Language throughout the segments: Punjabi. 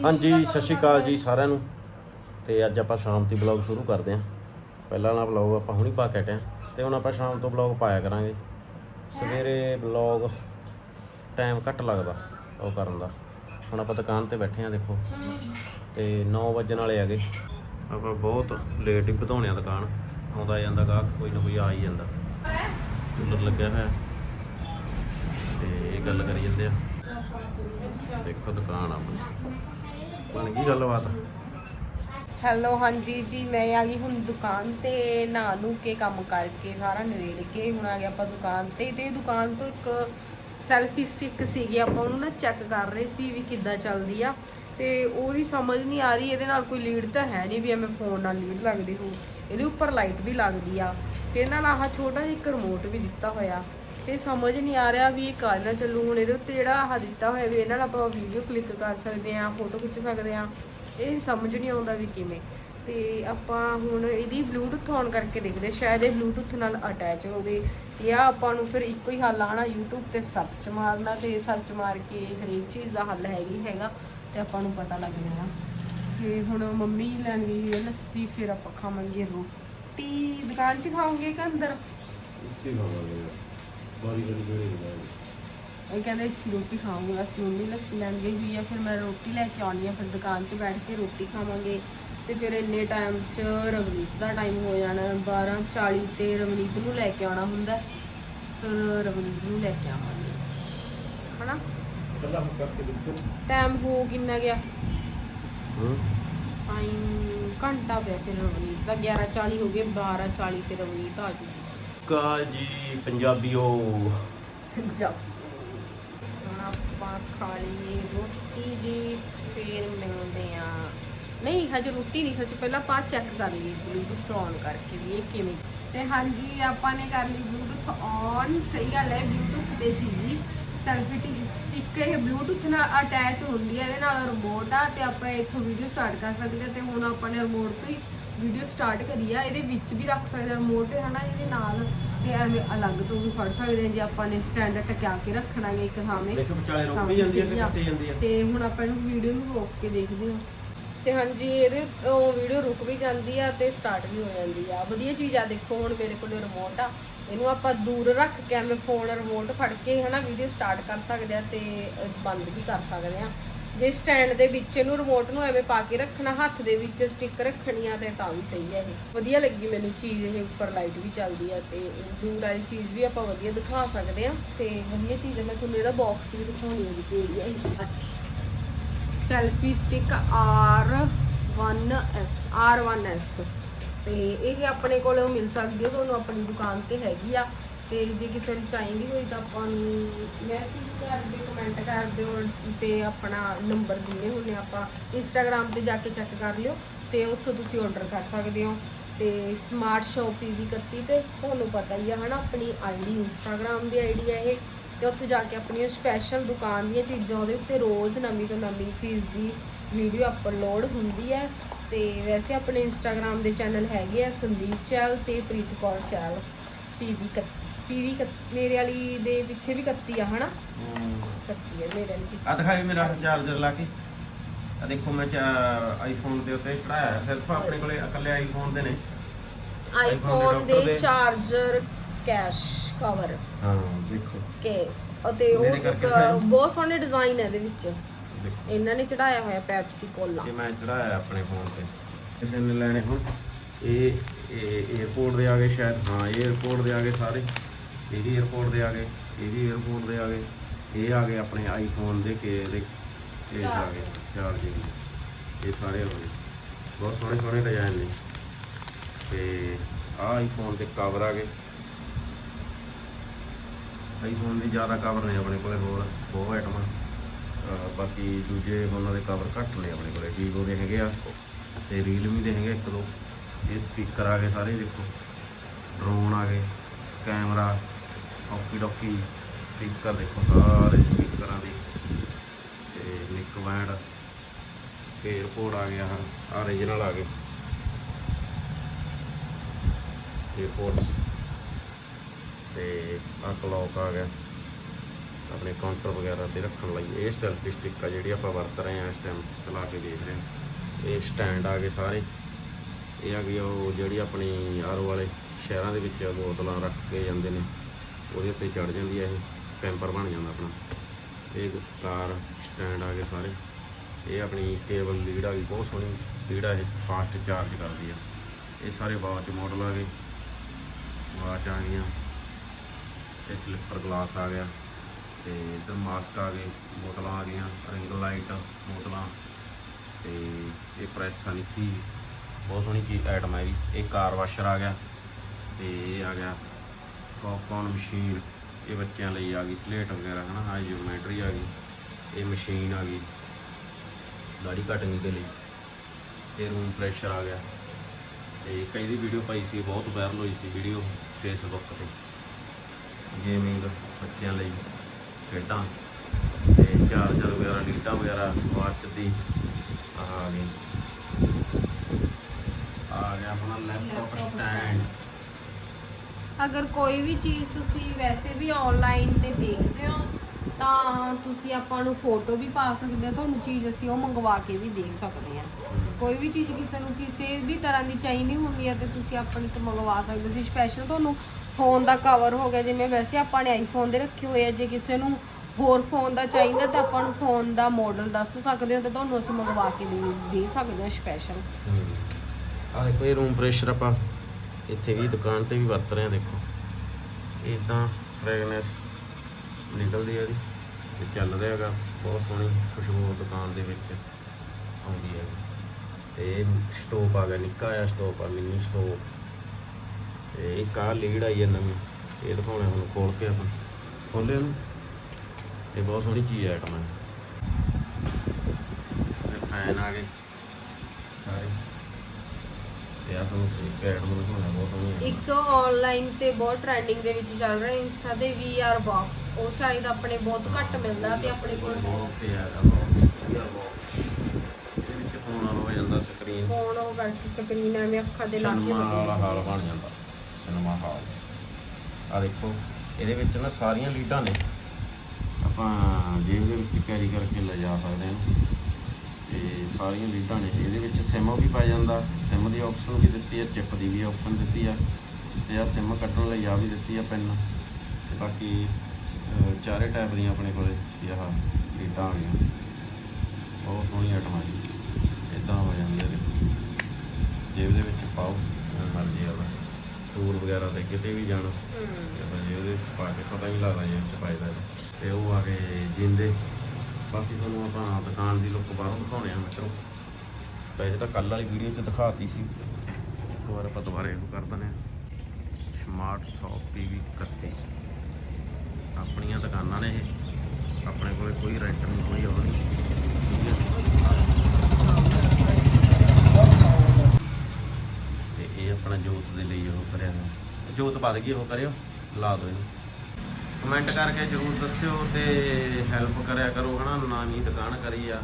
ਹਾਂਜੀ ਸਤਿ ਸ਼੍ਰੀ ਅਕਾਲ ਜੀ ਸਾਰਿਆਂ ਨੂੰ। ਤੇ ਅੱਜ ਆਪਾਂ ਸ਼ਾਮ ਦੀ ਬਲੌਗ ਸ਼ੁਰੂ ਕਰਦੇ ਆਂ ਪਹਿਲਾਂ ਵਾਲਾ ਬਲੌਗ ਆਪਾਂ ਹੁਣੀ ਪਾ ਕੇ ਹਟੇ ਆਂ ਤੇ ਹੁਣ ਆਪਾਂ ਸ਼ਾਮ ਤੋਂ ਬਲੌਗ ਪਾਇਆ ਕਰਾਂਗੇ। ਸਵੇਰੇ ਬਲੌਗ ਟਾਈਮ ਘੱਟ ਲੱਗਦਾ ਉਹ ਕਰਨ ਦਾ। ਹੁਣ ਆਪਾਂ ਦੁਕਾਨ ਤੇ ਬੈਠੇ ਆਂ ਦੇਖੋ। ਤੇ 9 ਵਜਣ ਵਾਲੇ ਹੈਗੇ। ਆਪਾਂ ਬਹੁਤ ਲੇਟ ਹੀ ਵਧਾਉਣੇ ਆ ਦੁਕਾਨ। ਆਉਂਦਾ ਜਾਂਦਾ ਗਾਹਕ ਕੋਈ ਨਾ ਕੋਈ ਆ ਹੀ ਜਾਂਦਾ। ਕੂਲਰ ਲੱਗਿਆ ਹੋਇਆ। ਤੇ ਇਹ ਗੱਲ ਕਰੀ ਜਾਂਦੇ ਆ। ਦੇਖੋ ਦੁਕਾਨ ਆਪਣੀ। ਬਣ ਗਈ ਗੱਲਬਾਤ ਹੈਲੋ, ਹਾਂਜੀ ਜੀ, ਮੈਂ ਆ ਗਈ ਹੁਣ ਦੁਕਾਨ ਤੇ, ਨਹਾ ਨੂੰ ਕੇ ਕੰਮ ਕਰਕੇ ਸਾਰਾ ਨਵੇੜ ਕੇ ਹੁਣ ਆ ਗਿਆ ਆਪਾਂ ਦੁਕਾਨ ਤੇ। ਤੇ ਦੁਕਾਨ ਤੋਂ ਇੱਕ ਸੈਲਫੀ ਸਟਿਕ ਸੀਗੀ, ਆਪਾਂ ਉਹਨੂੰ ਨਾ ਚੈੱਕ ਕਰ ਰਹੇ ਸੀ ਵੀ ਕਿੱਦਾਂ ਚੱਲਦੀ ਆ। ਤੇ ਉਹਦੀ ਸਮਝ ਨਹੀਂ ਆ ਰਹੀ, ਇਹਦੇ ਨਾਲ ਕੋਈ ਲੀਡ ਤਾਂ ਹੈ ਨਹੀਂ ਵੀ ਐਵੇਂ ਫੋਨ ਨਾਲ ਲੀਡ ਲੱਗਦੀ ਹੋ ਇਹਦੇ ਉੱਪਰ ਲਾਈਟ ਵੀ ਲੱਗਦੀ ਆ। ਤੇ ਇਹਨਾਂ ਨਾਲ ਆਹ ਛੋਟਾ ਜਿਹਾ ਇੱਕ ਰਿਮੋਟ ਵੀ ਦਿੱਤਾ ਹੋਇਆ। ਤੇ ਸਮਝ ਨਹੀਂ ਆ ਰਿਹਾ ਵੀ ਇਹ ਕਾਹਦੇ ਚੱਲੂ, ਹੁਣ ਇਹਦੇ ਉੱਤੇ ਜਿਹੜਾ ਆਹ ਦਿੱਤਾ ਹੋਇਆ ਵੀ ਇਹਨਾਂ ਨਾਲ ਆਪਾਂ ਵੀਡੀਓ ਕਲਿੱਕ ਕਰ ਸਕਦੇ ਆ ਫੋਟੋ ਖਿੱਚ ਸਕਦੇ ਆ ਇਹ ਸਮਝ ਨਹੀਂ ਆਉਂਦਾ ਵੀ ਕਿਵੇਂ। ਤੇ ਆਪਾਂ ਹੁਣ ਇਹਦੀ ਬਲੂਟੁੱਥ ਔਨ ਕਰਕੇ ਦੇਖਦੇ ਸ਼ਾਇਦ ਇਹ ਬਲੂਟੁੱਥ ਨਾਲ ਅਟੈਚ ਹੋਵੇ ਜਾਂ ਆਪਾਂ ਨੂੰ ਫਿਰ ਇੱਕੋ ਹੀ ਹੱਲ ਆਣਾ YouTube ਤੇ ਸਰਚ ਮਾਰਨਾ ਤੇ ਸਰਚ ਮਾਰ ਕੇ ਹਰੇਕ ਚੀਜ਼ ਦਾ ਹੱਲ ਹੈਗੀ ਹੈਗਾ ਤੇ ਆਪਾਂ ਨੂੰ ਪਤਾ ਲੱਗ ਜਾਣਾ। ਤੇ ਹੁਣ ਮੰਮੀ ਲੈਣ ਗਈ ਹੈ ਲੱਸੀ, ਫਿਰ ਆਪਾਂ ਖਾਵਾਂਗੇ ਰੋਟੀ। ਦੁਕਾਨ 'ਚ ਖਾਵਾਂਗੇ ਕਿ ਅੰਦਰ? ਇੱਥੇ ਖਾਵਾਂਗੇ। ਬਾਰੀ ਬਾਰੀ ਬੜੇ ਇਹ ਕਹਿੰਦੇ ਇੱਥੇ ਰੋਟੀ ਖਾਵਾਂਗੇ ਅਸੀਂ ਮੰਮੀ ਲੱਸੀ ਲੈਣ ਗਈ ਹੋਈ ਆ ਫਿਰ ਮੈਂ ਰੋਟੀ ਲੈ ਕੇ ਆਉਣੀ ਆ ਫਿਰ ਦੁਕਾਨ 'ਚ ਬੈਠ ਕੇ ਰੋਟੀ ਖਾਵਾਂਗੇ। ਤੇ ਫਿਰ ਇੰਨੇ ਟਾਈਮ 'ਚ ਰਵਨੀਤ ਦਾ ਟਾਈਮ ਹੋ ਜਾਣਾ 12:40 ਤੇ ਰਵਨੀਤ ਨੂੰ ਲੈ ਕੇ ਆਉਣਾ ਹੁੰਦਾ। ਫਿਰ ਰਵਨੀਤ ਨੂੰ ਲੈ ਕੇ ਆਵਾਂਗੇ। ਹਨਾ? ਕੱਲਾ ਹੁਣ ਕਰਕੇ ਦੇਖੋ। ਟਾਈਮ ਹੋ ਕਿੰਨਾ ਗਿਆ? ਹੂੰ। ਟਾਈਮ ਘੰਟਾ ਪਿਆ ਫਿਰ ਰਵਨੀਤ ਦਾ 11:40 ਹੋ ਗਏ 12:40 ਤੇ ਰਵਨੀਤ ਆ ਜੂਗੀ। ਕਾਲ ਜੀ, ਪੰਜਾਬੀਓ। ਜਾ ਹੁਣ ਆਪਾਂ ਖਾ ਲਈਏ ਰੋਟੀ ਜੀ, ਫੇਰ ਮਿਲਦੇ ਆ ਨਹੀਂ, ਹਜੇ ਰੋਟੀ ਨਹੀਂ ਸੱਚ, ਪਹਿਲਾਂ ਆਪਾਂ ਚੈੱਕ ਕਰ ਲਈਏ ਬਲੂਟੁੱਥ ਔਨ ਕਰਕੇ ਵੀ ਇਹ ਕਿਵੇਂ। ਤੇ ਹਾਂਜੀ, ਆਪਾਂ ਨੇ ਕਰ ਲਈ ਬਲੂਟੁੱਥ ਔਨ ਸਹੀ ਗੱਲ ਹੈ ਬਲੂਟੁੱਥ ਤੇ ਸੀ ਜੀ। ਸੈਲਫੀ ਸਟਿੱਕ ਇਹ ਬਲੂਟੁੱਥ ਨਾਲ ਅਟੈਚ ਹੁੰਦੀ ਹੈ, ਇਹਦੇ ਨਾਲ ਰਿਮੋਟ ਆ, ਤੇ ਆਪਾਂ ਇੱਥੋਂ ਵੀਡੀਓ ਸਟਾਰਟ ਕਰ ਸਕਦੇ ਤੇ ਹੁਣ ਆਪਾਂ ਨੇ ਰਿਮੋਟ ਤੋਂ ਹੀ ਵੀਡੀਓ ਸਟਾਰਟ ਕਰੀ ਆ ਇਹਦੇ ਵਿੱਚ ਵੀ ਰੱਖ ਸਕਦੇ ਹਾਂ ਰਿਮੋਟ ਹੈ ਹਨਾ ਇਹਦੇ ਨਾਲ ਤੇ ਐਵੇਂ ਅਲੱਗ ਤੋਂ ਵੀ ਫੜ ਸਕਦੇ ਹਾਂ ਜੇ ਆਪਾਂ ਨੇ ਸਟੈਂਡ ਟਕਿਆ ਕੇ ਰੱਖਣਾ ਹੈ ਇੱਕ ਥਾਵੇਂ। ਦੇਖੋ ਵਿਚਾਲੇ ਰੁਕ ਤਾਂ ਵੀ ਜਾਂਦੀ ਆ। ਕੱਟੀ ਜਾਂਦੀ ਹੈ ਤੇ ਹੁਣ ਆਪਾਂ ਇਹਨੂੰ ਵੀਡੀਓ ਨੂੰ ਰੋਕ ਕੇ ਦੇਖਦੇ ਹਾਂ ਤੇ ਹਾਂਜੀ ਇਹਦੇ ਤੋਂ ਵੀਡੀਓ ਰੁਕ ਵੀ ਜਾਂਦੀ ਆ ਤੇ ਸਟਾਰਟ ਵੀ ਹੋ ਜਾਂਦੀ ਆ। ਵਧੀਆ ਚੀਜ਼ ਆ ਦੇਖੋ ਹੁਣ ਮੇਰੇ ਕੋਲ ਰਿਮੋਟ ਆ। ਇਹਨੂੰ ਆਪਾਂ ਦੂਰ ਰੱਖ ਕੇ ਐਵੇਂ ਫੋਨ ਰਿਮੋਟ ਫੜ ਕੇ ਹਨਾ ਵੀਡੀਓ ਸਟਾਰਟ ਕਰ ਸਕਦੇ ਆ ਤੇ ਬੰਦ ਵੀ ਕਰ ਸਕਦੇ ਆ। ਜੇ ਸਟੈਂਡ ਦੇ ਵਿੱਚ ਇਹਨੂੰ ਰਿਮੋਟ ਨੂੰ ਐਵੇਂ ਪਾ ਕੇ ਰੱਖਣਾ, ਹੱਥ ਦੇ ਵਿੱਚ ਸਟਿੱਕ ਰੱਖਣੀ ਆ, ਤੇ ਤਾਂ ਵੀ ਸਹੀ ਹੈ ਇਹ। ਵਧੀਆ ਲੱਗੀ ਮੈਨੂੰ ਚੀਜ਼ ਇਹ ਉੱਪਰ ਲਾਈਟ ਵੀ ਚੱਲਦੀ ਆ, ਤੇ ਦੂਰ ਵਾਲੀ ਚੀਜ਼ ਵੀ ਆਪਾਂ ਵਧੀਆ ਦਿਖਾ ਸਕਦੇ ਆ, ਤੇ ਵਧੀਆ ਚੀਜ਼ ਹੈ ਮੈਂ ਤੁਹਾਨੂੰ ਇਹਦਾ ਬਾਕਸ ਵੀ ਦਿਖਾਉਣੀ ਹੈ ਵੀ ਕਿਹੜੀ ਆ ਇਹ। ਬਸ। ਸੈਲਫੀ ਸਟਿਕ R1S R1S ਤੇ ਇਹ ਆਪਣੇ ਕੋਲ ਮਿਲ ਸਕਦੀ ਹੈ ਤੁਹਾਨੂੰ ਆਪਣੀ ਦੁਕਾਨ ਤੇ ਹੈਗੀ ਆ। ਤੇ ਜੇ ਕਿਸੇ ਨੂੰ ਚਾਹੀਦੀ ਹੋਈ ਤਾਂ ਆਪਾਂ ਨੂੰ ਮੈਸੇਜ ਕਰ ਦਿਓ ਕਮੈਂਟ ਕਰ ਦਿਓ ਤੇ ਆਪਣਾ ਨੰਬਰ ਦਿੰਦੇ ਹੁੰਨੇ ਆਪਾਂ। ਇੰਸਟਾਗ੍ਰam ਤੇ ਜਾ ਕੇ ਚੈੱਕ ਕਰ ਲਿਓ ਤੇ ਉੱਥੋਂ ਤੁਸੀਂ ਆਰਡਰ ਕਰ ਸਕਦੇ ਹੋ। ਤੇ ਸਮਾਰਟ ਸ਼ਾਪ ਵੀ 31 ਤੇ ਤੁਹਾਨੂੰ ਪਤਾ ਹੀ ਆ ਹਨਾ, ਆਪਣੀ ਆਈਡੀ ਇੰਸਟਾਗ੍ਰam ਦੀ ਆਈਡੀ ਹੈ ਇਹ। ਤੇ ਉੱਥੇ ਜਾ ਕੇ ਆਪਣੀ ਸਪੈਸ਼ਲ ਦੁਕਾਨ ਦੀਆਂ ਚੀਜ਼ਾਂ, ਉਹਦੇ ਉੱਤੇ ਰੋਜ਼ ਨਵੀਂ ਤੋਂ ਨਵੀਂ ਚੀਜ਼ ਦੀ ਵੀਡੀਓ ਅਪਲੋਡ ਹੁੰਦੀ ਹੈ ਤੇ ਵੈਸੇ ਆਪਣੇ ਇੰਸਟਾਗ੍ਰam ਦੇ ਚੈਨਲ ਹੈਗੇ ਆ ਸੰਦੀਪ ਚੈਲ ਤੇ ਪ੍ਰੀਤ ਕੌਰ ਚੈਲ ਪੀਵੀ ਪੀਵੀ ਮੇਰੇ ਵਾਲੀ ਦੇ ਪਿੱਛੇ ਵੀ 31 ਆ ਹਨਾ? ਹੂੰ। 31 ਹੈ ਮੇਰੇ ਵਾਲੀ ਆ ਦੇਖੋ ਮੈਂ ਆਈਫੋਨ ਦੇ ਉੱਤੇ ਚੜਾਇਆ ਸਿਰਫ ਆਪਣੇ ਕੋਲੇ ਇਕੱਲੇ ਆਈਫੋਨ ਦੇ ਨੇ। ਆਈਫੋਨ ਦੇ ਚਾਰਜਰ ਕੈਸ਼ ਕਵਰ। ਹਾਂ ਦੇਖੋ। ਕੇਸ। ਅਤੇ ਉਹ ਬਹੁਤ ਸੋਹਣੇ ਡਿਜ਼ਾਈਨ ਹੈ ਇਹਦੇ ਵਿੱਚ। ਇਹਨਾਂ ਨੇ ਚੜਾਇਆ ਹੋਇਆ ਪੈਪਸੀ ਕੋਲਾ ਇਹ ਮੈਂ ਚੜਾਇਆ ਆਪਣੇ ਫੋਨ ਤੇ। ਕਿਸੇ ਨੇ ਲੈਣੇ ਹੁਣ। ਇਹ ਏਅਰਪੋਰਟ ਦੇ ਆ ਸ਼ਾਇਦ। ਹਾਂ ਏਅਰਪੋਰਟ ਦੇ ਆ ਸਾਰੇ। ਇਹ ਵੀ ਏਅਰਪੋਰਟ ਦੇ ਆ ਗਏ, ਇਹ ਵੀ ਏਅਰਪੋਰਟ ਦੇ ਆ ਗਏ, ਇਹ ਆ ਗਏ ਆਪਣੇ ਆਈਫੋਨ ਦੇ ਕੇ ਦੇ ਇਹ ਆ ਗਏ, ਚਾਰ ਜੀ ਇਹ ਸਾਰੇ ਹੋ ਗਏ। ਬਹੁਤ ਸੋਹਣੇ ਸੋਹਣੇ ਡਿਜ਼ਾਈਨ ਨੇ। ਤੇ ਆ ਆਈਫੋਨ ਦੇ ਕਵਰ ਆ ਗਏ। ਆਈਫੋਨ ਦੇ ਜ਼ਿਆਦਾ ਕਵਰ ਨੇ ਆਪਣੇ ਕੋਲੇ ਹੋਰ, ਬਹੁਤ ਆਈਟਮਾਂ ਬਾਕੀ ਦੂਜੇ ਉਹਨਾਂ ਦੇ ਕਵਰ ਘੱਟ ਨੇ ਆਪਣੇ ਕੋਲੇ। ਵੀਵੋ ਦੇ ਹੈਗੇ ਆ ਤੇ ਰੀਲਮੀ ਦੇ ਹੈਗੇ ਇੱਕ ਦੋ। ਇਹ ਸਪੀਕਰ ਆ ਗਏ ਸਾਰੇ, ਦੇਖੋ। ਡਰੋਨ ਆ ਗਏ ਕੈਮਰਾ ਕਾਫੀ ਡਾਫੀ ਸਪੀਕਰ ਦੇਖੋ, ਸਾਰੇ ਸਪੀਕਰਾਂ ਦੀ। ਤੇ ਨਿਕ ਬੈਂਡ 에어ਪੋਰਟ ਆ ਗਿਆ ਆ ਰੀਜਨਲ ਆ ਗਏ। 에어ਪੋਰਟਸ ਤੇ ਆ ਕਲੌਕ ਆ ਗਿਆ। ਆਪਣੇ ਕਾਊਂਟਰ ਵਗੈਰਾ ਤੇ ਰੱਖਣ ਲਈ। ਇਹ ਸੈਲਫੀ ਸਟਿਕ ਆ ਜਿਹੜੀ ਆਪਾਂ ਵਰਤ ਰਹੇ ਆ ਇਸ ਟਾਈਮ ਚਲਾ ਕੇ ਦੇਖ ਰਹੇ ਆ ਇਹ ਸਟੈਂਡ ਆ ਗਏ ਸਾਰੇ। ਇਹ ਆ ਗਈ ਉਹ ਜਿਹੜੀ ਆਪਣੀ ਆਰੋ ਵਾਲੇ ਸ਼ਹਿਰਾਂ ਦੇ ਵਿੱਚ ਬੋਤਲਾਂ ਰੱਖ ਕੇ ਜਾਂਦੇ ਨੇ। ਉਹਦੇ ਉੱਤੇ ਚੜ ਜਾਂਦੀ ਹੈ ਇਹ ਕੈਂਪਰ ਬਣ ਜਾਂਦਾ ਆਪਣਾ। ਇਹ ਕਾਰ ਸਟੈਂਡ ਆ ਗਏ ਸਾਰੇ। ਇਹ ਆਪਣੀ ਕੇਬਲ ਲੀਡ ਆ ਗਈ, ਬਹੁਤ ਸੋਹਣੀ ਲੀਡ ਆ ਇਹ ਫਾਸਟ ਚਾਰਜ ਕਰਦੀ ਆ। ਇਹ ਸਾਰੇ ਵਾਚ ਮਾਡਲ ਆ ਗਏ। ਵਾਚ ਆ ਗਈਆਂ। ਇਹ ਸਲਿੱਪਰ ਗਲਾਸ ਆ ਗਿਆ। ਤੇ ਇਧਰ ਮਾਸਕ ਆ ਗਏ, ਬੋਤਲਾਂ ਆ ਗਈਆਂ ਰਿੰਗ ਲਾਈਟ ਬੋਤਲਾਂ। ਤੇ ਇਹ ਪ੍ਰੈਸ ਆ ਨਿੱਕੀ, ਬਹੁਤ ਸੋਹਣੀ ਚੀਜ਼ ਆਈਟਮ ਹੈ ਵੀ ਇਹ ਕਾਰ ਵਾਸ਼ਰ ਆ ਗਿਆ। ਤੇ ਇਹ ਆ ਗਿਆ ਪੌਪਕੌਰਨ ਮਸ਼ੀਨ ਇਹ ਬੱਚਿਆਂ ਲਈ ਆ ਗਈ ਸਲੇਟ ਵਗੈਰਾ, ਹਨਾ ਆ ਜਿਓਮੈਟਰੀ ਆ ਗਈ, ਇਹ ਮਸ਼ੀਨ ਆ ਗਈ ਦਾੜੀ ਕਟਿੰਗ ਦੇ ਲਈ, ਇਹ ਰੂਮ ਪ੍ਰੈਸ਼ਰ ਆ ਗਿਆ। ਤੇ ਕਈ ਦੀ ਵੀਡੀਓ ਪਾਈ ਸੀ, ਬਹੁਤ ਵਾਇਰਲ ਹੋਈ ਸੀ ਵੀਡੀਓ ਫੇਸਬੁੱਕ ਤੇ। ਗੇਮਿੰਗ ਬੱਚਿਆਂ ਲਈ ਖੇਡਾਂ ਤੇ ਚਾਰਜਰ ਵਗੈਰਾ ਲੀਟਾਂ ਵਗੈਰਾ ਵਾਚ ਦੀ ਆ ਗਈ। ਆ ਗਿਆ ਆਪਣਾ ਲੈਪਟਾਪ ਸਟੈਂਡ ਅਗਰ ਕੋਈ ਵੀ ਚੀਜ਼ ਤੁਸੀਂ ਵੈਸੇ ਵੀ ਆਨਲਾਈਨ ਤੇ ਦੇਖਦੇ ਹੋ, ਤਾਂ ਤੁਸੀਂ ਆਪਾਂ ਨੂੰ ਫੋਟੋ ਵੀ ਪਾ ਸਕਦੇ ਹੋ, ਤੁਹਾਨੂੰ ਚੀਜ਼ ਅਸੀਂ ਉਹ ਮੰਗਵਾ ਕੇ ਵੀ ਦੇ ਸਕਦੇ ਹਾਂ। ਕੋਈ ਵੀ ਚੀਜ਼ ਕਿਸੇ ਨੂੰ ਕਿਸੇ ਵੀ ਤਰ੍ਹਾਂ ਦੀ ਚਾਹੀਦੀ ਹੁੰਦੀ ਹੈ ਤੇ ਤੁਸੀਂ ਆਪਣੀ ਤੋਂ ਮੰਗਵਾ ਸਕਦੇ ਹੋ। ਸੀ ਸਪੈਸ਼ਲ ਤੁਹਾਨੂੰ ਫੋਨ ਦਾ ਕਵਰ ਹੋ ਗਿਆ, ਜਿਵੇਂ ਵੈਸੇ ਆਪਾਂ ਨੇ ਆਈਫੋਨ ਦੇ ਰੱਖੇ ਹੋਏ ਆ, ਜੇ ਕਿਸੇ ਨੂੰ ਹੋਰ ਫੋਨ ਦਾ ਚਾਹੀਦਾ ਤਾਂ ਆਪਾਂ ਨੂੰ ਫੋਨ ਦਾ ਮਾਡਲ ਦੱਸ ਸਕਦੇ ਹੋ ਤੇ ਤੁਹਾਨੂੰ ਅਸੀਂ ਮੰਗਵਾ ਕੇ ਦੇ ਦੇ ਸਕਦੇ ਹਾਂ ਸਪੈਸ਼ਲ ਆ ਦੇਖੋ, ਇਹ ਰੂਮ ਪ੍ਰੈਸ਼ਰ ਆਪਾਂ ਇੱਥੇ ਵੀ ਦੁਕਾਨ ਤੇ ਵੀ ਵਰਤ ਰਹੇ ਆ, ਦੇਖੋ। ਇਦਾਂ ਫ੍ਰੈਗਨੈਂਸ ਨਿਕਲਦੀ ਹੈ ਇਹਦੀ ਤੇ ਚੱਲ ਰਿਹਾ ਹੈਗਾ। ਬਹੁਤ ਸੋਹਣੀ ਖੁਸ਼ਬੂ ਦੁਕਾਨ ਦੇ ਵਿੱਚ ਆਉਂਦੀ ਹੈ ਤੇ ਇਹ ਸਟੋਪ ਆ ਗਿਆ, ਨਿੱਕਾ ਜਿਹਾ ਸਟੋਪ ਆ ਮਿੰਨੀ ਸਟੋਪ ਤੇ ਇੱਕ ਆ ਲੀਡ ਆਈ ਹੈ ਨਵੀਂ, ਇਹ ਦਿਖਾਉਣੇ ਹੁਣ ਖੋਲ ਕੇ ਆਪਾਂ। ਖੋਲੇ ਉਹਨੂੰ ਇਹ ਬਹੁਤ ਸੋਹਣੀ ਚੀਜ਼ ਹੈ ਆਈਟਮ ਹੈ ਫੈਨ ਆ ਗਏ। ਸਾਰੇ। ਤੇ ਆ ਤੁਹਾਨੂੰ ਇੱਕ ਐਡ ਨੂੰ ਦਿਖਾਉਣਾ ਬਹੁਤ ਸੋਹਣੀ ਇੱਕ ਆਨਲਾਈਨ ਤੇ ਬਹੁਤ ਟ੍ਰੈਂਡਿੰਗ ਦੇ ਵਿੱਚ ਚੱਲ ਰਿਹਾ ਇੰਸਟਾ ਤੇ VR ਬਾਕਸ ਉਹ ਸ਼ਾਇਦ ਆਪਣੇ ਬਹੁਤ ਘੱਟ ਮਿਲਦਾ ਤੇ ਆਪਣੇ ਕੋਲ ਬਹੁਤ ਆ ਬਾਕਸ ਇਹਦੇ ਵਿੱਚ ਫੋਨ ਆ ਜਾਂਦਾ ਸਕਰੀਨ ਫੋਨ ਉਹ ਕਰਕੇ ਸਕਰੀਨ ਐਵੇਂ ਅੱਖਾਂ ਦੇ ਲਾਗੇ ਸਿਨੇਮਾ ਵਾਲਾ ਹਾਲ ਬਣ ਜਾਂਦਾ ਸਿਨੇਮਾ ਹਾਲ ਆ ਦੇਖੋ ਇਹਦੇ ਵਿੱਚ ਨਾ ਸਾਰੀਆਂ ਲੀਡਾਂ ਨੇ। ਆਪਾਂ ਜੇਬ ਦੇ ਵਿੱਚ ਕੈਰੀ ਕਰਕੇ ਲੈ ਜਾ ਸਕਦੇ ਹਾਂ। ਤੇ ਸਾਰੀਆਂ ਲੀਡਾਂ ਨੇ ਇਹਦੇ ਵਿੱਚ ਸਿਮ ਵੀ ਪਾ ਜਾਂਦਾ ਸਿਮ ਦੀ ਆਪਸ਼ਨ ਵੀ ਦਿੱਤੀ ਹੈ ਚਿਪ ਦੀ ਵੀ ਆਪਸ਼ਨ ਦਿੱਤੀ ਆ ਤੇ ਆ ਸਿਮ ਕੱਢਣ ਲਈ ਆ ਵੀ ਦਿੱਤੀ ਆ ਪਿੰਨ ਤੇ ਬਾਕੀ ਚਾਰੇ ਟਾਈਪ ਦੀਆਂ ਆਪਣੇ ਕੋਲੇ ਸੀ ਆਹ ਲੀਡਾਂ ਆ ਗਈਆਂ। ਬਹੁਤ ਸੋਹਣੀ ਆਈਟਮ ਆ ਜੀ ਇਦਾਂ ਹੋ ਜਾਂਦੇ ਨੇ। ਜੇਬ ਦੇ ਵਿੱਚ ਪਾਓ ਮਰਜ਼ੀ ਆ ਟੂਰ ਵਗੈਰਾ ਤੇ ਕਿਤੇ ਵੀ ਜਾਣਾ ਤੇ ਆਪਾਂ ਜੇਬ ਦੇ ਵਿੱਚ ਪਾ ਕੇ ਪਤਾ ਹੀ ਲੱਗਦਾ ਜੇਬ ਚ ਪਾਈਦਾ ਇਹਦਾ। ਤੇ ਉਹ ਆ ਗਏ ਜਿੰਦੇ। ਬਾਕੀ ਤੁਹਾਨੂੰ ਆਪਾਂ ਦੁਕਾਨ ਦੀ ਲੁੱਕ ਬਾਹਰੋਂ ਦਿਖਾਉਣੇ ਆ ਮਿੱਤਰੋ। ਵੈਸੇ ਤਾਂ ਕੱਲ ਵਾਲੀ ਵੀਡੀਓ 'ਚ ਦਿਖਾਤੀ ਸੀ। ਇੱਕ ਵਾਰ ਆਪਾਂ ਦੁਬਾਰਾ ਇਹਨੂੰ ਕਰ ਦਿੰਦੇ ਆ ਸਮਾਰਟ ਸ਼ਾਪ ਪੀਵੀ 31 ਆਪਣੀਆਂ ਦੁਕਾਨਾਂ ਨੇ ਇਹ। ਆਪਣੇ ਕੋਲੇ ਕੋਈ ਰੈਂਟ ਨਹੀਂ, ਕੋਈ ਉਹ ਨਹੀਂ। ਤੇ ਇਹ ਆਪਣਾ ਜੋਤ ਦੇ ਲਈ ਉਹ ਕਰਿਆ ਜੋਤ ਵੱਧ ਗਈ, ਉਹ ਕਰਿਓ। ਲਾ ਦਿਓ ਇਹਨੂੰ। ਕਮੈਂਟ ਕਰਕੇ ਜਰੂਰ ਦੱਸਿਓ ਤੇ ਹੈਲਪ ਕਰਿਆ ਕਰੋ, ਹਨਾ? ਨਵੀਂ ਦੁਕਾਨ ਕਰੀ ਆ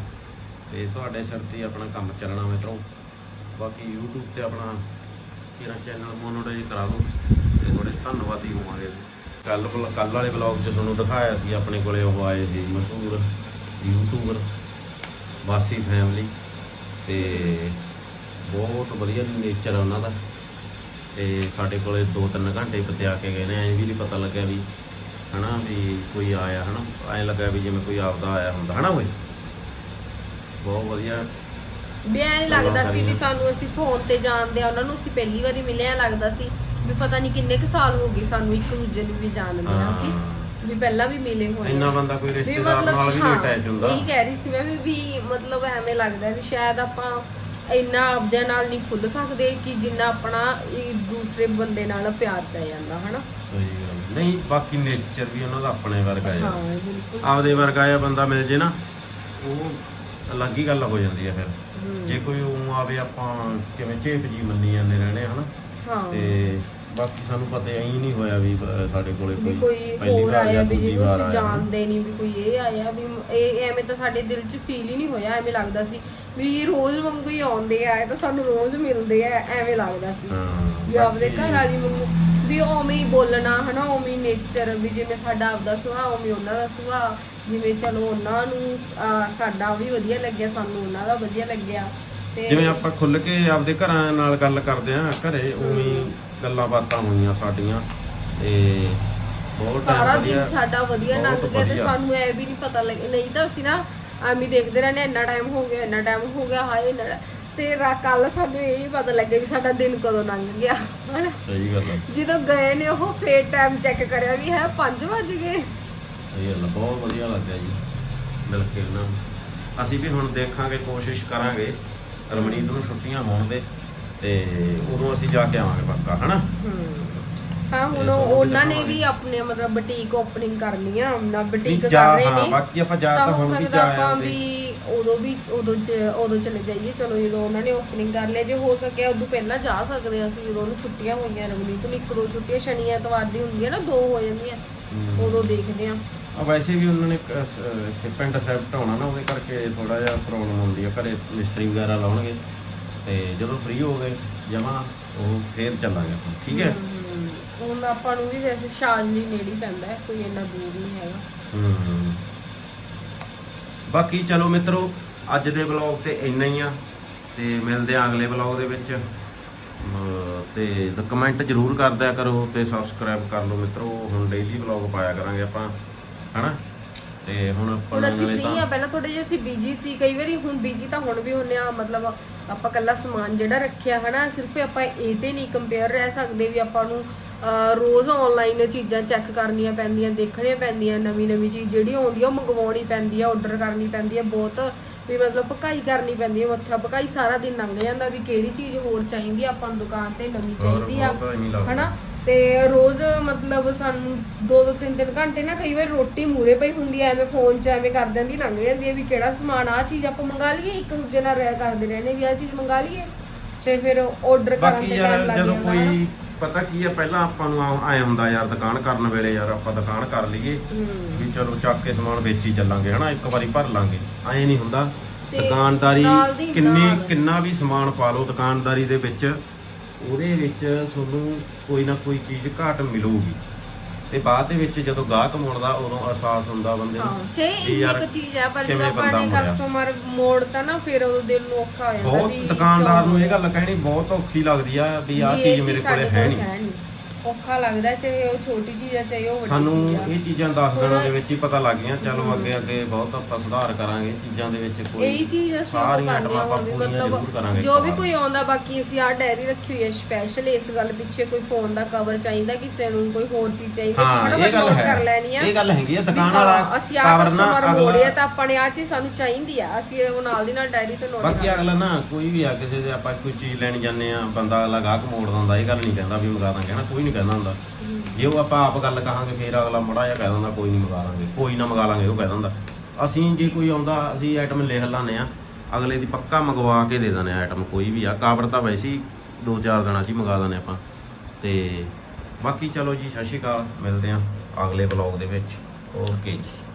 ਤੇ ਤੁਹਾਡੇ ਸਿਰ ਤੇ ਆਪਣਾ ਕੰਮ ਚੱਲਣਾ ਮਿੱਤਰੋ। ਬਾਕੀ YouTube ਤੇ ਆਪਣਾ ਕਿਹੜਾ ਚੈਨਲ ਮੋਨੋਟਾਈਜ਼ ਕਰਾ ਦਿਓ ਤੇ ਥੋੜੇ ਧੰਨਵਾਦੀ ਹੋਵਾਂਗੇ। ਕੱਲ ਕੱਲ ਵਾਲੇ ਵਲੌਗ 'ਚ ਤੁਹਾਨੂੰ ਦਿਖਾਇਆ ਸੀ ਆਪਣੇ ਕੋਲੇ ਉਹ ਆਏ ਸੀ ਮਸ਼ਹੂਰ ਯੂਟਿਊਬਰ ਵਾਸੀ ਫੈਮਿਲੀ ਤੇ ਬਹੁਤ ਵਧੀਆ ਨੇਚਰ ਆ ਉਹਨਾਂ ਦਾ। ਤੇ ਸਾਡੇ ਕੋਲੇ 2-3 ਘੰਟੇ ਪਤਿਆ ਕੇ ਗਏ ਨੇ, ਐਂ ਵੀ ਨਹੀਂ ਪਤਾ ਲੱਗਿਆ ਵੀ ਹਨਾ ਵੀ ਕੋਈ ਆਇਆ ਹਨਾ ਐਂ ਲੱਗਾ ਵੀ ਜਿਵੇਂ ਕੋਈ ਆਪਦਾ ਆਇਆ ਹੁੰਦਾ ਹਨਾ ਓਏ ਬਹੁਤ ਵਧੀਆ। ਵੀ ਐਂ ਲੱਗਦਾ ਸੀ ਵੀ ਸਾਨੂੰ ਅਸੀਂ ਫੋਨ ਤੇ ਜਾਣਦੇ ਆ ਉਹਨਾਂ ਨੂੰ ਅਸੀਂ ਪਹਿਲੀ ਵਾਰੀ ਮਿਲਿਆ ਲੱਗਦਾ ਸੀ ਵੀ ਪਤਾ ਨਹੀਂ ਕਿੰਨੇ ਕੁ ਸਾਲ ਹੋ ਗਏ ਸਾਨੂੰ ਇੱਕ ਦੂਜੇ ਨੂੰ ਵੀ ਜਾਣਦੇ ਆ ਅਸੀਂ ਵੀ ਪਹਿਲਾਂ ਵੀ ਮਿਲੇ ਹੋਏ ਇੰਨਾ। ਬੰਦਾ ਕੋਈ ਰਿਸ਼ਤੇਦਾਰ ਨਾਲ ਵੀ ਨਹੀਂ ਅਟੈਚ ਹੁੰਦਾ ਇਹੀ ਕਹਿ ਰਹੀ ਸੀ ਮੈਂ ਵੀ ਵੀ ਮਤਲਬ ਐਵੇਂ ਲੱਗਦਾ ਵੀ ਸ਼ਾਇਦ ਆਪਾਂ ਇੰਨਾ ਆਪਦਿਆਂ ਨਾਲ ਨਹੀਂ ਖੁੱਲ ਸਕਦੇ ਕਿ ਜਿੰਨਾ ਆਪਣਾ ਇਹ ਦੂਸਰੇ ਬੰਦੇ ਨਾਲ ਪਿਆਰ ਪੈ ਜਾਂਦਾ ਹਨਾ। ਸਹੀ ਗੱਲ। ਨਹੀਂ ਬਾਕੀ ਨੇਚਰ ਵੀ ਉਹਨਾਂ ਦਾ ਆਪਣੇ ਵਰਗਾ ਹਾਂ ਆ ਬਿਲਕੁਲ। ਆਪਦੇ ਵਰਗਾ ਆ ਬੰਦਾ ਮਿਲ ਜੇ ਨਾ ਉਹ ਅਲੱਗ ਹੀ ਗੱਲ ਹੋ ਜਾਂਦੀ ਆ ਫਿਰ। ਜੇ ਕੋਈ ਉਹ ਆਵੇ ਆਪਾਂ ਕਿਵੇਂ ਝੇਪ ਜੀ ਮੰਨੀ ਜਾਂਦੇ ਰਹਿਣੇ ਹਨਾ? ਹਾਂ। ਤੇ ਬਾਕੀ ਸਾਨੂੰ ਪਤਾ ਹੀ ਨਹੀਂ ਹੋਇਆ ਵੀ ਸਾਡੇ ਕੋਲੇ ਕੋਈ ਪਹਿਲੀ ਵਾਰ ਆਇਆ ਜਾਂ ਵੀ ਅਸੀਂ ਆਇਆ। ਜਾਣਦੇ ਨਹੀਂ ਵੀ ਕੋਈ ਇਹ ਆਇਆ ਵੀ ਇਹ ਐਵੇਂ ਤਾਂ ਸਾਡੇ ਦਿਲ 'ਚ ਫੀਲ ਹੀ ਨਹੀਂ ਹੋਇਆ ਐਵੇਂ ਲੱਗਦਾ ਸੀ ਵੀ ਰੋਜ਼ ਵਾਂਗੂ ਹੀ ਆਉਂਦੇ ਆ ਤਾਂ ਸਾਨੂੰ ਰੋਜ਼ ਮਿਲਦੇ ਆ ਐਵੇਂ ਲੱਗਦਾ ਸੀ। ਹਾਂ ਵੀ ਆਪਦੇ ਘਰ ਵਾਲੀ ਵਾਂਗੂ ਵੀ ਉਵੇਂ ਹੀ ਬੋਲਣਾ ਹਨਾ ਉਵੇਂ ਨੇਚਰ ਵੀ ਜਿਵੇਂ ਸਾਡਾ ਆਪਦਾ ਸੁਭਾਅ ਉਵੇਂ ਉਹਨਾਂ ਦਾ ਸੁਭਾਅ। ਜਿਵੇਂ ਚਲੋ ਉਹਨਾਂ ਨੂੰ ਅਹ, ਸਾਡਾ ਵੀ ਵਧੀਆ ਲੱਗਿਆ ਸਾਨੂੰ ਉਹਨਾਂ ਦਾ ਵਧੀਆ ਲੱਗਿਆ। ਤੇ ਜਿਵੇਂ ਆਪਾਂ ਖੁੱਲ ਕੇ ਆਪਦੇ ਘਰਾਂ ਨਾਲ ਗੱਲ ਕਰਦੇ ਆ ਘਰੇ ਉਵੇਂ ਹੀ ਗੱਲਾਂ ਬਾਤਾਂ ਹੋਈਆਂ ਸਾਡੀਆਂ। ਤੇ ਬਹੁਤ ਸਾਰਾ ਟਾਈਮ ਦਿਨ ਸਾਡਾ ਵਧੀਆ ਬਹੁਤ ਲੰਘ ਗਿਆ ਤੇ ਵਧੀਆ। ਸਾਨੂੰ ਐ ਵੀ ਨਹੀਂ ਪਤਾ ਲੱਗ ਨਹੀਂ ਤਾਂ ਅਸੀਂ ਨਾ ਐਵੇਂ ਹੀ ਦੇਖਦੇ ਰਹਿੰਦੇ ਇੰਨਾ ਟਾਈਮ ਹੋ ਗਿਆ ਇੰਨਾ ਟਾਈਮ ਹੋ ਗਿਆ ਹਾਏ ਇੰਨਾ ਤੇ ਕੱਲ ਸਾਨੂੰ ਇਹ ਹੀ ਪਤਾ ਲੱਗਿਆ ਵੀ ਸਾਡਾ ਦਿਨ ਕਦੋਂ ਲੰਘ ਗਿਆ। ਹਨਾ ਸਹੀ ਗੱਲ ਹੈ ਜਦੋਂ ਗਏ ਨੇ ਉਹ ਫੇਰ ਟਾਈਮ ਚੈੱਕ ਕਰਿਆ ਵੀ ਹੈ 5 ਵਜ ਗਏ। ਸਹੀ ਗੱਲ ਬਹੁਤ ਵਧੀਆ ਲੱਗਿਆ ਜੀ ਮਿਲ ਕੇ ਇਹਨਾਂ ਨੂੰ। ਅਸੀਂ ਵੀ ਹੁਣ ਦੇਖਾਂਗੇ ਕੋਸ਼ਿਸ਼ ਕਰਾਂਗੇ ਰਮਣੀਤ ਨੂੰ ਛੁੱਟੀਆਂ ਹੋਣ ਦੇ ਤੇ ਉਦੋਂ ਅਸੀਂ ਜਾ ਕੇ ਆਵਾਂਗੇ ਪੱਕਾ ਹਨਾ? ਹਾਂ ਹੁਣ ਉਹਨਾਂ ਨੇ। ਵੀ ਆਪਣੇ ਮਤਲਬ ਬੁਟੀਕ ਓਪਨਿੰਗ ਕਰਨੀ ਆ ਨਾ ਵੀ ਬੁਟੀਕ ਕਰ ਰਹੇ ਹਾਂ ਨੇ। ਬਾਕੀ ਆਪਾਂ ਜਾ ਤਾਂ ਹੋ ਹੁਣ ਵੀ ਜਾ ਆਪਾਂ ਵੀ ਉਦੋਂ ਵੀ ਉਦੋਂ ਚ ਉਦੋਂ ਚਲੇ ਜਾਈਏ। ਚਲੋ ਜਦੋਂ ਉਹਨਾਂ ਨੇ ਓਪਨਿੰਗ ਕਰ ਲਿਆ ਜੇ ਹੋ ਸਕਿਆ ਉਦੋਂ ਪਹਿਲਾਂ ਜਾ ਸਕਦੇ ਹਾਂ ਅਸੀਂ ਜਦੋਂ ਉਹਨੂੰ ਛੁੱਟੀਆਂ ਹੋਈਆਂ ਰਮਨੀਤ ਨੂੰ ਇੱਕ ਦੋ ਛੁੱਟੀਆਂ ਸ਼ਨੀ ਐਤਵਾਰ ਦੀ ਹੁੰਦੀਆਂ ਨਾ ਦੋ ਹੋ ਜਾਂਦੀਆਂ। ਉਦੋਂ ਦੇਖਦੇ ਆ। ਆ ਵੈਸੇ ਵੀ ਉਹਨਾਂ ਨੇ ਇੱਥੇ ਪਿੰਡ ਸੈਪਟ ਹੋਣਾ ਨਾ ਉਹਦੇ ਕਰਕੇ ਥੋੜਾ ਜਿਹਾ ਪ੍ਰੋਬਲਮ ਹੁੰਦੀ ਆ ਘਰੇ ਮਿਸਤਰੀ ਵਗੈਰਾ ਲਾਉਣਗੇ। ਤੇ ਜਦੋਂ ਫ੍ਰੀ ਹੋ ਗਏ ਜਮਾ ਉਹ ਫੇਰ ਚੱਲਾਂਗੇ ਆਪਾਂ ਠੀਕ ਹੈ। ਹੁਣ ਆਪਾਂ ਨੂੰ ਵੀ ਵੈਸੇ ਸ਼ਾਜਲੀ ਨੇੜੇ ਹੀ ਪੈਂਦਾ ਹੈ ਕੋਈ ਇੰਨਾ ਦੂਰ ਨਹੀਂ ਹੈਗਾ। ਹਮ। ਬਾਕੀ ਚਲੋ ਮਿੱਤਰੋ ਅੱਜ ਦੇ ਵਲੌਗ ਤੇ ਇੰਨਾ ਹੀ ਆ ਤੇ ਮਿਲਦੇ ਆ ਅਗਲੇ ਵਲੌਗ ਦੇ ਵਿੱਚ। ਅਮ, ਤੇ ਕਮੈਂਟ ਜਰੂਰ ਕਰਦਿਆ ਕਰੋ ਤੇ ਸਬਸਕ੍ਰਾਈਬ ਕਰ ਲਓ ਮਿੱਤਰੋ ਹੁਣ ਡੇਲੀ ਵਲੌਗ ਪਾਇਆ ਕਰਾਂਗੇ ਆਪਾਂ ਹਨਾ? ਤੇ ਹੁਣ ਆਪਾਂ ਹੁਣ ਅਸੀਂ ਨਾਲੇ ਫ੍ਰੀ ਆ ਪਹਿਲਾਂ ਥੋੜੇ ਜਿਹਾ ਅਸੀਂ ਬੀਜੀ ਸੀ ਕਈ ਵਾਰੀ ਹੁਣ ਬੀਜੀ ਤਾਂ ਹੁਣ ਵੀ ਹੁੰਨੇ ਆ ਮਤਲਬ ਆਪਾਂ ਕੱਲਾ ਸਮਾਨ ਜਿਹੜਾ ਰੱਖਿਆ ਹਨਾ? ਸਿਰਫ ਆਪਾਂ ਇਹ ਤੇ ਨਹੀਂ ਕੰਪੇਅਰ ਰਹਿ ਸਕਦੇ ਵੀ ਆਪਾਂ ਨੂੰ ਰੋਜ਼ ਆਨਲਾਈਨ ਚੀਜ਼ਾਂ ਚੈੱਕ ਕਰਨੀਆਂ ਪੈਂਦੀਆਂ ਦੇਖਣੀਆਂ ਪੈਂਦੀਆਂ ਨਵੀਂ ਨਵੀਂ ਚੀਜ਼ ਜਿਹੜੀ ਆਉਂਦੀ ਆ ਉਹ ਮੰਗਵਾਉਣੀ ਪੈਂਦੀ ਆ ਆਰਡਰ ਕਰਨੀ ਪੈਂਦੀ ਆ ਬਹੁਤ ਵੀ ਮਤਲਬ ਪਕਾਈ ਕਰਨੀ ਪੈਂਦੀ ਹੈ ਮੱਥਾ ਪਕਾਈ ਸਾਰਾ ਦਿਨ ਲੰਘ ਜਾਂਦਾ ਵੀ ਕਿਹੜੀ ਚੀਜ਼ ਹੋਰ ਚਾਹੀਦੀ ਆ ਆਪਾਂ ਨੂੰ ਦੁਕਾਨ ਤੇ ਨਵੀਂ ਚਾਹੀਦੀ ਆ। ਹਨਾ ਤੇ ਰੋਜ਼ ਮਤਲਬ ਸਾਨੂੰ ਦੋ ਦੋ ਤਿੰਨ ਤਿੰਨ ਘੰਟੇ ਨਾ ਕਈ ਵਾਰ ਰੋਟੀ ਮੂਰੇ ਪਈ ਹੁੰਦੀ ਐ ਐਵੇਂ ਫੋਨ 'ਚ ਐਵੇਂ ਕਰ ਦਿੰਦੀ ਲੰਘ ਜਾਂਦੀ ਹੈ ਵੀ ਕਿਹੜਾ ਸਮਾਨ ਆ ਚੀਜ਼ ਆਪਾਂ ਮੰਗਾ ਲਈਏ ਇੱਕ ਦੂਜੇ ਨਾਲ ਰਹਿ ਕਰਦੇ ਰਹਿੰਦੇ ਵੀ ਆ ਚੀਜ਼ ਮੰਗਾ ਲਈਏ ਤੇ ਫਿਰ ਆਰਡਰ ਕਰਨ ਤੇ ਟਾਈਮ ਲੱਗ ਜਦੋਂ ਜਾਂਦਾ ਕੋਈ ਪਤਾ ਕੀ ਆ ਪਹਿਲਾਂ ਆਪਾਂ ਨੂੰ ਆਏ ਹੁੰਦਾ ਯਾਰ ਦੁਕਾਨ ਕਰਨ ਵੇਲੇ ਯਾਰ ਆਪਾਂ ਦੁਕਾਨ ਕਰ ਲਈਏ ਵੀ ਚਲੋ ਚੱਕ ਕੇ ਸਮਾਨ ਵੇਚੀ ਚੱਲਾਂਗੇ ਹਨਾ ਇੱਕ ਵਾਰੀ ਭਰ ਲਾਂਗੇ। ਐਂ ਨਹੀਂ ਹੁੰਦਾ। ਦੁਕਾਨਦਾਰੀ ਕਿੰਨੀ। ਕਿੰਨਾ ਵੀ ਸਮਾਨ ਪਾ ਲਓ ਦੁਕਾਨਦਾਰੀ ਦੇ ਵਿੱਚ ਉਹਦੇ ਵਿੱਚ ਤੁਹਾਨੂੰ ਕੋਈ ਨਾ ਕੋਈ ਚੀਜ਼ ਘਾਟ ਮਿਲੂਗੀ। ਤੇ ਬਾਅਦ ਦੇ ਵਿੱਚ ਜਦੋਂ ਗਾਹਕ ਮੁੜਦਾ ਉਦੋਂ ਅਹਿਸਾਸ ਹੁੰਦਾ ਬੰਦੇ ਹਾਂ ਨੂੰ ਛੇ ਵੀ ਇੰਨੀ ਯਾਰ ਕੁ ਚੀਜ਼ ਆ ਪਰ ਜਦੋਂ ਆਪਾਂ ਨੇ। ਕਸਟਮਰ ਮੋੜਤਾ ਨਾ ਫਿਰ ਉਹ ਦਿਲ ਨੂੰ ਔਖਾ ਹੋ ਜਾਂਦਾ ਬਹੁਤ ਦੁਕਾਨਦਾਰ ਨੂੰ ਇਹ ਗੱਲ ਕਹਿਣੀ ਬਹੁਤ ਔਖੀ ਲੱਗਦੀ ਆ ਵੀ ਆਹ ਚੀਜ਼ ਇਹ ਮੇਰੇ ਕੋਲੇ ਹੈ ਨਹੀਂ। ਔਖਾ ਲੱਗਦਾ ਚਾਹੇ ਉਹ ਛੋਟੀ ਚੀਜ਼ ਆ ਚਾਹੇ ਉਹ ਵੱਡੀ ਸਾਨੂੰ ਚੀਜ਼ ਆ। ਇਹ ਚੀਜ਼ਾਂ 10 ਦਿਨਾਂ ਦੇ ਵਿੱਚ ਹੀ ਪਤਾ ਲੱਗ ਗਈਆਂ ਚਲੋ ਅੱਗੇ ਅੱਗੇ ਬਹੁਤ ਆਪਾਂ ਸੁਧਾਰ ਕਰਾਂਗੇ ਚੀਜ਼ਾਂ ਦੇ ਵਿੱਚ ਕੋਈ। ਇਹੀ ਚੀਜ਼ ਅਸੀਂ ਉਹ ਸਾਰੀਆਂ ਆਈਟਮਾਂ ਆ ਆਪਾਂ ਪੂਰੀਆਂ ਜ਼ਰੂਰ ਮਤਲਬ ਕਰਾਂਗੇ ਜੋ ਵੀ ਕੋਈ ਆਉਂਦਾ ਬਾਕੀ ਅਸੀਂ ਆਹ ਡਾਇਰੀ ਰੱਖੀ ਹੋਈ ਹੈ ਸਪੈਸ਼ਲ ਇਸ ਗੱਲ ਪਿੱਛੇ ਕੋਈ ਫੋਨ ਦਾ ਕਵਰ ਚਾਹੀਦਾ ਕਿਸੇ ਨੂੰ ਕੋਈ ਹੋਰ ਚੀਜ਼ ਚਾਹੀਦੀ ਅਸੀਂ ਹਾਂ ਫਟਾਫਟ ਇਹ ਗੱਲ ਹੈ। ਕਰ ਲੈਣੀ ਆ ਇਹ ਗੱਲ ਹੈਗੀ ਆ ਦੁਕਾਨ ਹਾਂ, ਵਾਲਾ ਅਸੀਂ ਆਹ cover ਨਾ ਕਸਟਮਰ ਮੋੜਿਆ ਤਾਂ ਆਪਾਂ ਨੇ ਆਹ ਚੀਜ਼ ਸਾਨੂੰ ਚਾਹੀਦੀ ਆ ਅਸੀਂ ਉਹ ਨਾਲ ਦੀ ਨਾਲ ਡਾਇਰੀ ਤੇ ਨੋਟ ਬਾਕੀ ਅਗਲਾ ਨਾ ਕੋਈ ਵੀ ਆ ਕਿਸੇ ਦੇ ਆਪਾਂ ਕੋਈ ਚੀਜ਼ ਲੈਣ ਜਾਂਦੇ ਆ ਬੰਦਾ ਅਗਲਾ ਗਾਹਕ ਮੋੜ ਦਿੰਦਾ ਇਹ ਗੱਲ ਨਹੀਂ ਕਹਿੰਦਾ ਵੀ ਮੰਗਾ ਦਾਂਗੇ ਹਨਾ ਕੋਈ ਨਹੀਂ ਕਹਿੰਦਾ ਹੁੰਦਾ। ਜੇ ਉਹ ਆਪਾਂ ਆਪ ਗੱਲ ਕਹਾਂਗੇ, ਫੇਰ ਅਗਲਾ ਮੜਾ ਜਿਹਾ ਕਹਿ ਦਿੰਦਾ, ਕੋਈ ਨਹੀਂ ਮੰਗਾ ਲਾਂਗੇ, ਕੋਈ ਨਾ ਮੰਗਾ ਲਾਂਗੇ, ਉਹ ਕਹਿ ਦਿੰਦਾ। ਅਸੀਂ ਜੇ ਕੋਈ ਆਉਂਦਾ, ਅਸੀਂ ਆਈਟਮ ਲਿਖ ਲਾਨੇ ਆ ਅਗਲੇ ਦੀ ਪੱਕਾ ਮੰਗਵਾ ਕੇ ਦੇ ਦਿੰਦੇ ਆ ਆਈਟਮ ਕੋਈ ਵੀ ਆ। ਕਾਬਰ ਤਾਂ ਵੈਸੇ ਹੀ ਦੋ ਚਾਰ ਦਿਨਾਂ 'ਚ ਹੀ ਮੰਗਾ ਦਿੰਦੇ ਆਪਾਂ। ਤੇ ਬਾਕੀ ਚਲੋ ਜੀ, ਸਤਿ ਸ਼੍ਰੀ ਅਕਾਲ, ਮਿਲਦੇ ਆ ਅਗਲੇ ਬਲੌਗ ਦੇ ਵਿੱਚ। ਓਕੇ ਜੀ।